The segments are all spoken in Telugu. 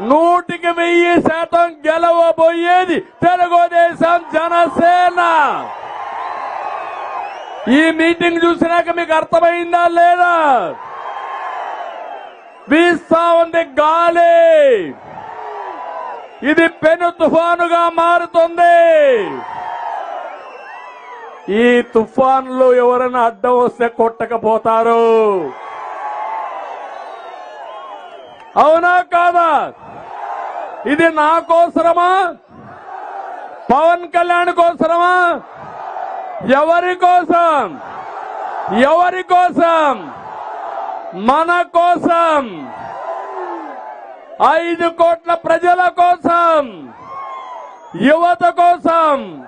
నూటికి వెయ్యి శాతం గెలవబోయేది తెలుగుదేశం జనసేన. ఈ మీటింగ్ చూసినాక మీకు అర్థమైందా లేదా? వీస్తా ఉంది గాలి. ఇది పెను తుఫానుగా మారుతుంది. ఈ తుఫాన్లో ఎవరైనా అడ్డం వస్తే కొట్టకపోతారు. అవునా కాదా? ఇది నా కోసరమా? పవన్ కళ్యాణ్ కోసరమా? ఎవరి కోసం? ఎవరి కోసం? మన కోసం? ఐదు కోట్ల ప్రజల కోసం? యువత కోసం?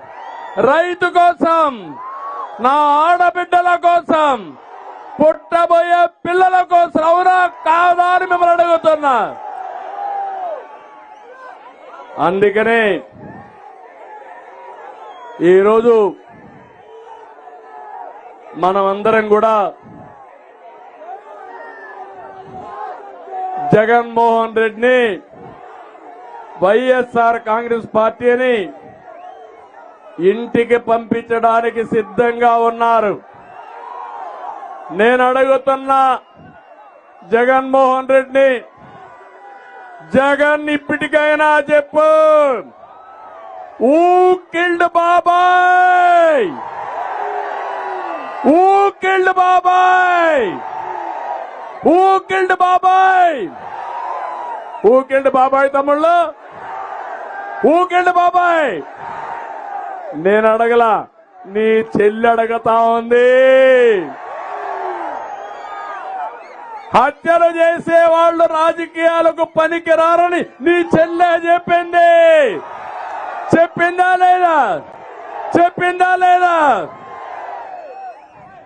రైతు కోసం? నా ఆడబిడ్డల కోసం? పుట్టబోయే పిల్లల కోసం అవునా కాదా అని మిమ్మల్ని అడుగుతున్నా. అందుకనే ఈరోజు మనమందరం కూడా జగన్మోహన్ రెడ్డిని వైఎస్ఆర్ కాంగ్రెస్ పార్టీని ఇంటికి పంపించడానికి సిద్ధంగా ఉన్నారు. నేను అడుగుతున్నా జగన్మోహన్ రెడ్డిని జగన్ ఇప్పటికైనా చెప్పు. ఊ కిల్డ్ బాబాయ్! ఊ కిల్డ్ బాబాయ్! ఊ కిల్డ్ బాబాయ్! ఊ కిల్డ్ బాబాయ్ తమ్ముళ్ళు! ఊ కిల్డ్ బాబాయ్! నేను అడగల నీ చెల్లి అడగతా ఉంది. హత్యలు చేసే వాళ్ళు రాజకీయాలకు పనికిరారని నీ చెల్లె చెప్పింది. చెప్పిందా లేదా? చెప్పిందా లేదా?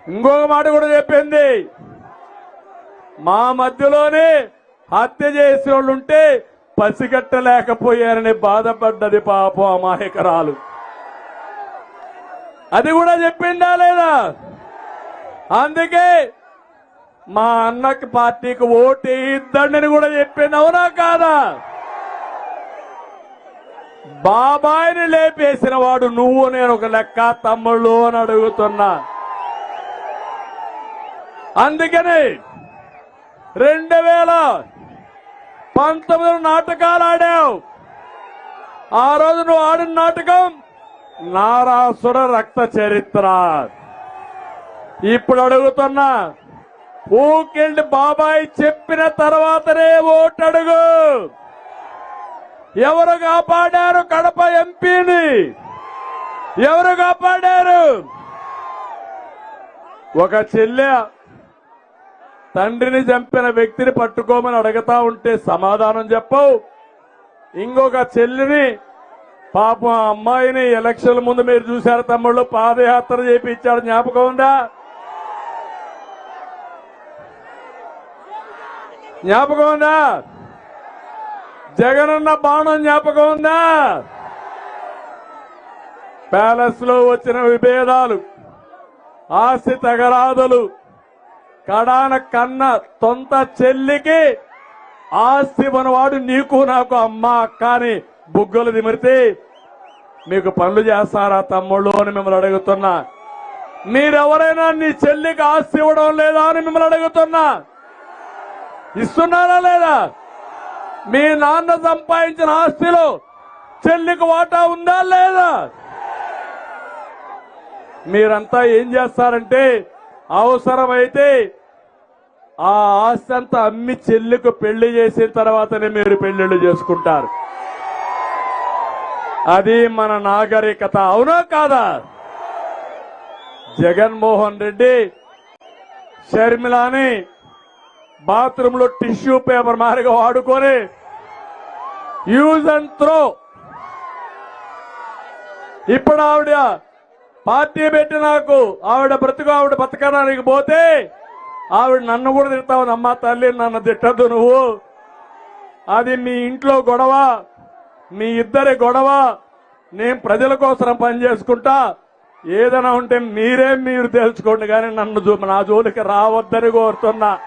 ఇంకొక మాట కూడా చెప్పింది. మా మధ్యలోనే హత్య చేసే వాళ్ళు ఉంటే పసిగట్టలేకపోయారని బాధపడ్డది పాపం అమాయకరాలు. అది కూడా చెప్పిందా లేదా? అందుకే మా అన్నకి పార్టీకి ఓటు వేయిద్దండి కూడా చెప్పింది అవునా కాదా? బాబాయిని లేపేసిన వాడు నువ్వు నేను ఒక లెక్క తమ్ముళ్ళు అని అడుగుతున్నా. అందుకని రెండు వేల పంతొమ్మిది నాటకాలు ఆడావు. ఆ రోజు నువ్వు ఆడిన నాటకం నారాసుర రక్త చరిత్ర. ఇప్పుడు అడుగుతున్నా ఊకెళ్ళి బాబాయ్ చెప్పిన తర్వాతనే ఓటడుగు. ఎవరు కాపాడారు కడప ఎంపీని? ఎవరు కాపాడారు? ఒక చెల్లె తండ్రిని చంపిన వ్యక్తిని పట్టుకోమని అడుగుతా ఉంటే సమాధానం చెప్పవు. ఇంకొక చెల్లిని పాపం ఆ అమ్మాయిని ఎలక్షన్ల ముందు మీరు చూశారు తమ్ముళ్ళు పాదయాత్ర చేపించాడు జ్ఞాపకం ఉందా? జ్ఞాపకం ఉందా? జగనన్న బాణం జ్ఞాపకం ఉందా? ప్యాలెస్లో వచ్చిన విభేదాలు ఆస్తి తగరాదులు కడాన కన్న తొంత చెల్లికి ఆస్తి మనవాడు నీకు నాకు అమ్మ అక్క అని బుగ్గలు దిమిరితే మీకు పనులు చేస్తారా తమ్ముళ్ళు అని మిమ్మల్ని అడుగుతున్నా. మీరెవరైనా నీ చెల్లికి ఆస్తి ఇవ్వడం లేదా అని మిమ్మల్ని అడుగుతున్నా. ఇస్తున్నారా లేదా? మీ నాన్న సంపాదించిన ఆస్తిలో చెల్లికి వాటా ఉందా లేదా? మీరంతా ఏం చేస్తారంటే అవసరమైతే ఆ ఆస్తి అంతా అమ్మి చెల్లికి పెళ్ళి చేసిన తర్వాతనే మీరు పెళ్ళిళ్ళు చేసుకుంటారు. అది మన నాగరికత అవునా కాదా? జగన్మోహన్ రెడ్డి షర్మిలాని బాత్రూమ్లో టిష్యూ పేపర్ మారిగా వాడుకొని యూజ్ అండ్ త్రో. ఇప్పుడు ఆవిడ పార్టీ పెట్టి నాకు ఆవిడ బ్రతుకు ఆవిడ బతకడానికి పోతే ఆవిడ నన్ను కూడా తిడతావు అమ్మ తల్లి నన్ను తిట్టద్దు నువ్వు. అది మీ ఇంట్లో గొడవ మీ ఇద్దరి గొడవ. నేను ప్రజల కోసం పనిచేసుకుంటా ఏదైనా ఉంటే మీరే మీరు తెలుసుకోండి కానీ నన్ను జో- నా జోలికి రావద్దని కోరుతున్నా.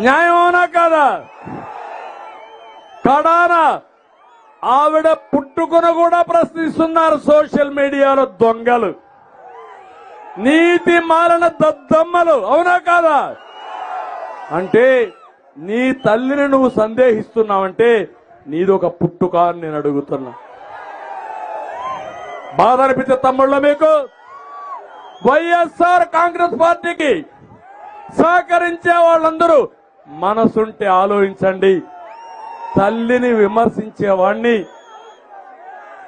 న్యాయమోనా కాదా? కడాన ఆవిడ పుట్టుకును కూడా ప్రశ్నిస్తున్నారు సోషల్ మీడియాలో దొంగలు. నీతి మాలన దద్దమ్మలు అవునా కాదా? అంటే నీ తల్లిని నువ్వు సందేహిస్తున్నావంటే నీది ఒక పుట్టుక అని నేను అడుగుతున్నా. బాధ అనిపించే తమ్ముళ్ళ మీకు? వైఎస్ఆర్ కాంగ్రెస్ పార్టీకి సహకరించే వాళ్ళందరూ మనసుంటే ఆలోచించండి. తల్లిని విమర్శించేవాణ్ణి.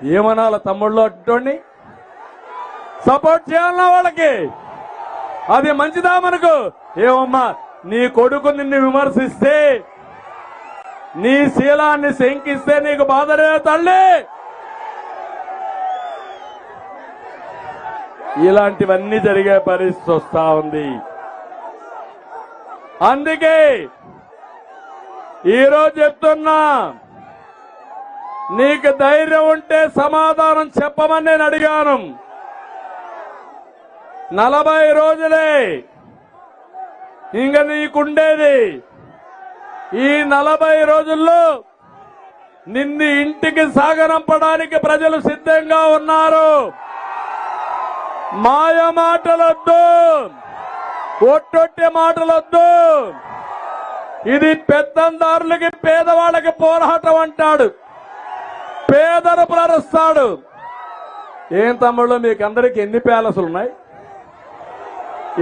ఏమనాల తమ్ముళ్ళు అటువంటి సపోర్ట్ చేయాలన్నా వాళ్ళకి? అది మంచిదా మనకు? ఏమమ్మా నీ కొడుకు నిన్ను విమర్శిస్తే నీ శీలాన్ని శంకిస్తే నీకు బాధలే తల్లి. ఇలాంటివన్నీ జరిగే పరిస్థితి వస్తా ఉంది. అందుకే ఈరోజు చెప్తున్నా నీకు ధైర్యం ఉంటే సమాధానం చెప్పమని నేను అడిగాను. నలభై రోజులే ఇంక నీకుండేది. ఈ నలభై రోజుల్లో నిన్ను ఇంటికి సాగనంపడానికి ప్రజలు సిద్ధంగా ఉన్నారు. మాయ మాటలొద్దు. ఒట్టొట్టి మాటలొద్దు. ఇది పెద్దందారులకి పేదవాళ్ళకి పోరాటం అంటాడు. పేదను ప్రరుస్తాడు ఏం తమ్ముళ్ళు మీకు అందరికి ఎన్ని ప్యాలెస్లు ఉన్నాయి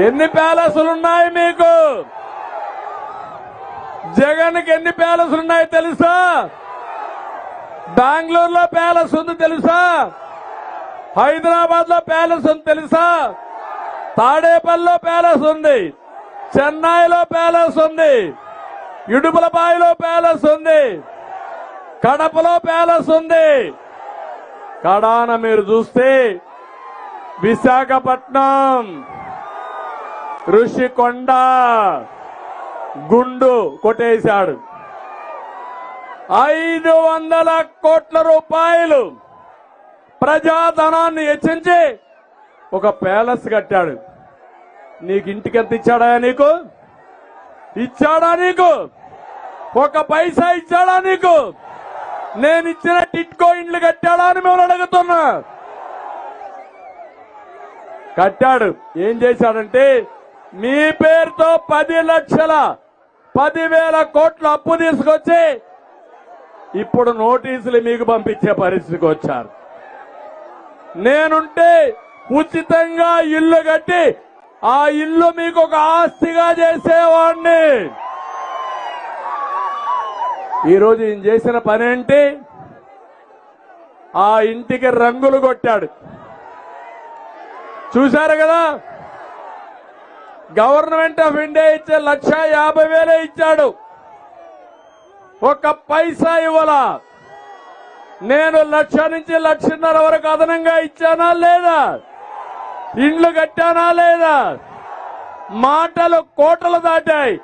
ఎన్ని ప్యాలెసులు ఉన్నాయి మీకు? జగన్కి ఎన్ని ప్యాలెస్లు ఉన్నాయి తెలుసా? బెంగళూరులో ప్యాలెస్ ఉంది తెలుసా? హైదరాబాద్లో ప్యాలెస్ ఉంది తెలుసా? తాడేపల్లిలో ప్యాలెస్ ఉంది. చెన్నైలో ప్యాలెస్ ఉంది. ఇడుపులపాయలో ప్యాలెస్ ఉంది. కడపలో ప్యాలెస్ ఉంది. కడాన మీరు చూస్తే విశాఖపట్నం ఋషికొండ గుండు కొట్టేశాడు. ఐదు వందల కోట్ల రూపాయలు ప్రజాధనాన్ని హెచ్చించి ఒక ప్యాలెస్ కట్టాడు. నీకు ఇంటికి ఎంత ఇచ్చాడా నీకు? ఇచ్చాడా నీకు? ఒక పైసా ఇచ్చాడా నీకు? నేను ఇచ్చిన టిట్కో ఇండ్లు కట్టాడా అని మిమ్మల్ని అడుగుతున్నా. కట్టాడు. ఏం చేశాడంటే మీ పేరుతో పది లక్షల పదివేల కోట్ల అప్పు తీసుకొచ్చి ఇప్పుడు నోటీసులు మీకు పంపించే పరిస్థితికి వచ్చారు. నేనుంటే ఉచితంగా ఇల్లు కట్టి ఆ ఇల్లు మీకు ఒక ఆస్తిగా చేసేవాడిని ఈరోజు ఈయన చేసిన పనేంటి? ఆ ఇంటికి రంగులు కొట్టాడు. చూశారు కదా? గవర్నమెంట్ ఆఫ్ ఇండియా ఇచ్చే లక్ష యాభై వేలే ఇచ్చాడు. ఒక పైసా ఇవ్వాల. నేను లక్ష నుంచి లక్షన్నర వరకు అదనంగా ఇచ్చానా లేదా? ఇండ్లు కట్టానా లేదా? మాటలు కోటలు దాటాయి.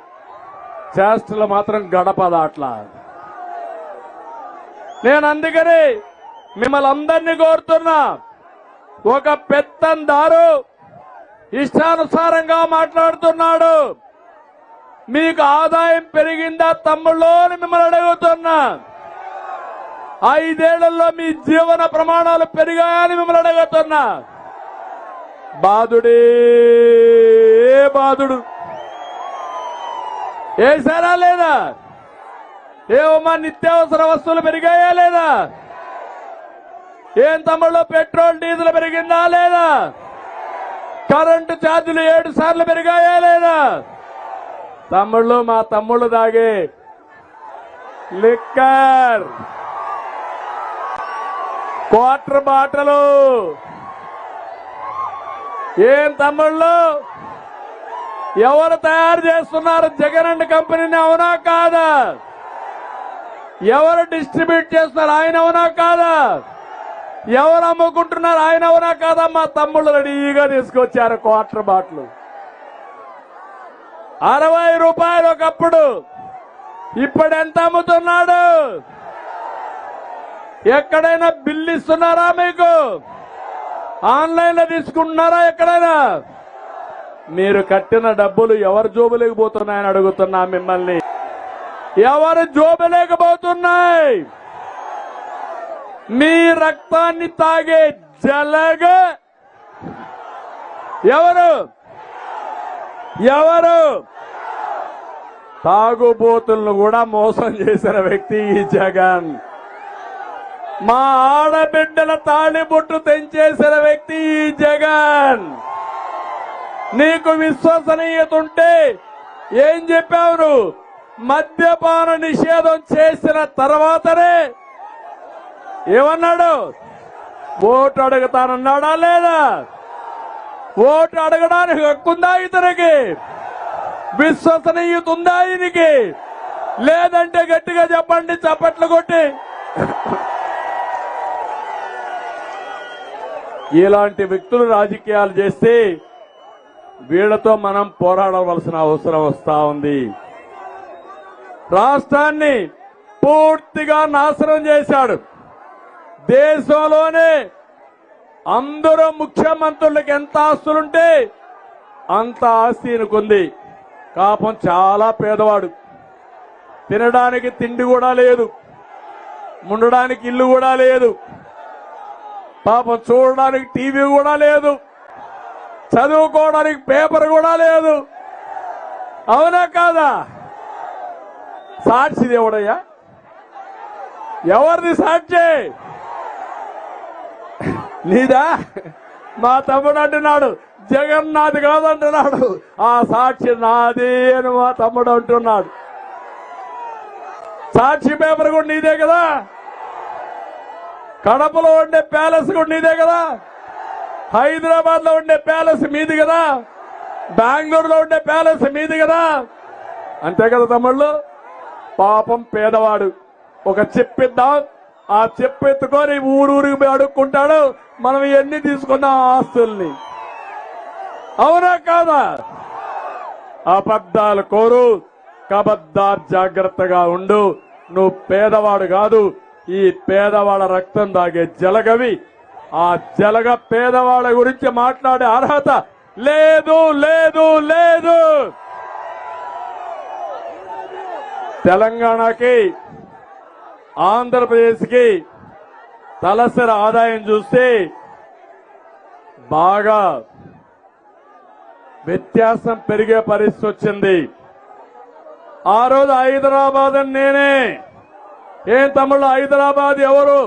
చేష్టలు మాత్రం గడప దాట్లా. నేను అందుకని మిమ్మల్ని అందరినీ కోరుతున్నా. ఒక పెత్తందారు ఇష్టానుసారంగా మాట్లాడుతున్నాడు. మీకు ఆదాయం పెరిగిందా తమ్ముళ్ళు అని మిమ్మల్ని అడుగుతున్నా. ఐదేళ్ళలో మీ జీవన ప్రమాణాలు పెరిగాయని మిమ్మల్ని అడుగుతున్నా. బాధుడే బాధుడు వేసారా లేదా? ఏమమ్మా నిత్యావసర వస్తువులు పెరిగాయా లేదా? ఏం తమ్ముళ్ళు పెట్రోల్ డీజిల్ పెరిగిందా లేదా? కరెంటు ఛార్జీలు ఏడు సార్లు పెరిగాయా లేదా? తమ్ముళ్ళు మా తమ్ముళ్ళు దాగే లిక్కర్. క్వార్టర్ బాటలు. ఏం తమ్ముళ్ళు? ఎవరు తయారు చేస్తున్నారు జగన్ అండ్ కంపెనీని అవునా కాదా? ఎవరు డిస్ట్రిబ్యూట్ చేస్తున్నారు ఆయన అవునా కాదా? ఎవరు అమ్ముకుంటున్నారు ఆయన అవునా కాదా? మా తమ్ముళ్ళు రెడీగా తీసుకొచ్చారు క్వార్టర్ బాట్లు. అరవై రూపాయలు ఒకప్పుడు. ఇప్పుడు ఎంత అమ్ముతున్నాడు? ఎక్కడైనా బిల్లు ఇస్తున్నారా మీకు? ఆన్లైన్లో తీసుకుంటున్నారా ఎక్కడైనా? మీరు కట్టిన డబ్బులు ఎవరు జోబులకు పోతున్నాయని అడుగుతున్నా మిమ్మల్ని. ఎవరు జోబులేకపోతున్నాయి మీ రక్తాన్ని తాగే జలగ ఎవరు? ఎవరు? తాగుబోతులను కూడా మోసం చేసిన వ్యక్తి ఈ జగన్. మా ఆడబిడ్డల తాళిబొట్టు తెంచేసిన వ్యక్తి ఈ జగన్. నీకు విశ్వసనీయత ఉంటే ఏం చెప్పావు మద్యపాన నిషేధం చేసిన తర్వాతనే ఏమన్నాడు? ఓటు అడుగుతానన్నాడా లేదా? ఓటు అడగడానికి హక్కుందా ఇతనికి? విశ్వసనీయత ఉందా ఈయనకి? లేదంటే గట్టిగా చెప్పండి చప్పట్లు కొట్టి. ఇలాంటి వ్యక్తులు రాజకీయాలు చేస్తే వీళ్ళతో మనం పోరాడవలసిన అవసరం వస్తా ఉంది. రాష్ట్రాన్ని పూర్తిగా నాశనం చేశాడు. దేశంలోనే అందరూ ముఖ్యమంత్రులకు ఎంత ఆస్తులుంటే అంత ఆస్తి ఈయనకుంది. కాపం చాలా పేదవాడు. తినడానికి తిండి కూడా లేదు. ఉండడానికి ఇల్లు కూడా లేదు. పాపం చూడడానికి టీవీ కూడా లేదు. చదువుకోవడానికి పేపర్ కూడా లేదు. అవునా కాదా? సాక్షి దేవుడయ్యా. ఎవరిది సాక్షి? నీదా? మా తమ్ముడు అంటున్నాడు జగన్నాథ్ కాదంటున్నాడు. ఆ సాక్షి నాది అని మా తమ్ముడు అంటున్నాడు. సాక్షి పేపర్ కూడా నీదే కదా? కడపలో ఉండే ప్యాలెస్ కూడా నీదే కదా? హైదరాబాద్లో ఉండే ప్యాలెస్ మీది కదా? బెంగళూరులో ఉండే ప్యాలెస్ మీది కదా? అంతే కదా తమ్ముళ్ళు? పాపం పేదవాడు. ఒక చెప్పిద్దాం ఆ చెప్పెత్తుకొని ఊరూరికి పోయి అడుక్కుంటాడు. మనం ఎన్ని తీసుకున్నాం ఆస్తుల్ని? అవునా కాదా? అబద్ధాలు కోరు. కబద్దార్ జాగ్రత్తగా ఉండు. నువ్వు పేదవాడు కాదు. ఈ పేదవాళ్ళ రక్తం తాగే జలగవి ఆ జలగ పేదవాళ్ళ గురించి మాట్లాడే అర్హత లేదు లేదు లేదు. తెలంగాణకి ఆంధ్రప్రదేశ్కి తలసరి ఆదాయం చూస్తే బాగా వ్యత్యాసం పెరిగే పరిస్థితి వచ్చింది. ఆ రోజు హైదరాబాద్ నేనే ఏం తమ్ముళ్ళు హైదరాబాద్ ఎవరు?